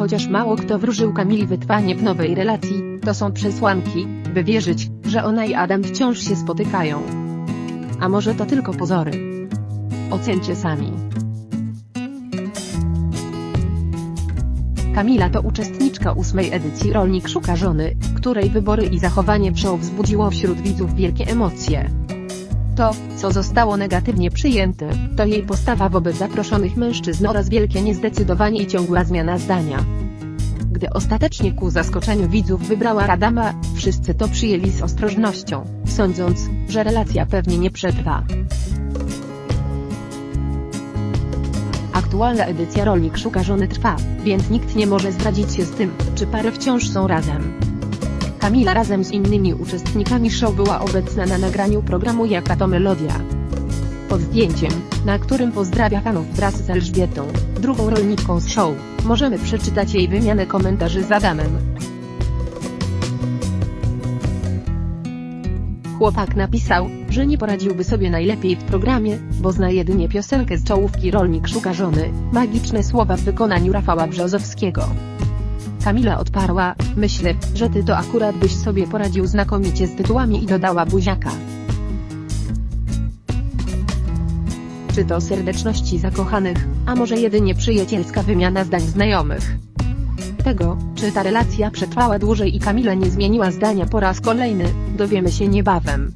chociaż mało kto wróżył Kamili wytrwanie w nowej relacji, to są przesłanki, by wierzyć, że ona i Adam wciąż się spotykają. A może to tylko pozory? Ocencie sami. Kamila to uczestniczka ósmej edycji Rolnik Szuka Żony, której wybory i zachowanie w show wzbudziło wśród widzów wielkie emocje. To, co zostało negatywnie przyjęte, to jej postawa wobec zaproszonych mężczyzn oraz wielkie niezdecydowanie i ciągła zmiana zdania. Gdy ostatecznie ku zaskoczeniu widzów wybrała Adama, wszyscy to przyjęli z ostrożnością, sądząc, że relacja pewnie nie przetrwa. Aktualna edycja Rolnik Szuka Żony trwa, więc nikt nie może zdradzić się z tym, czy pary wciąż są razem. Kamila razem z innymi uczestnikami show była obecna na nagraniu programu Jaka to Melodia. Pod zdjęciem, na którym pozdrawia fanów wraz z Elżbietą, drugą rolniczką z show, możemy przeczytać jej wymianę komentarzy z Adamem. Chłopak napisał, że nie poradziłby sobie najlepiej w programie, bo zna jedynie piosenkę z czołówki Rolnik szuka żony, magiczne słowa w wykonaniu Rafała Brzozowskiego. Kamila odparła, myślę, że ty to akurat byś sobie poradził znakomicie z tytułami i dodała buziaka. Czy to serdeczności zakochanych, a może jedynie przyjacielska wymiana zdań znajomych? Tego, czy ta relacja przetrwała dłużej i Kamila nie zmieniła zdania po raz kolejny, dowiemy się niebawem.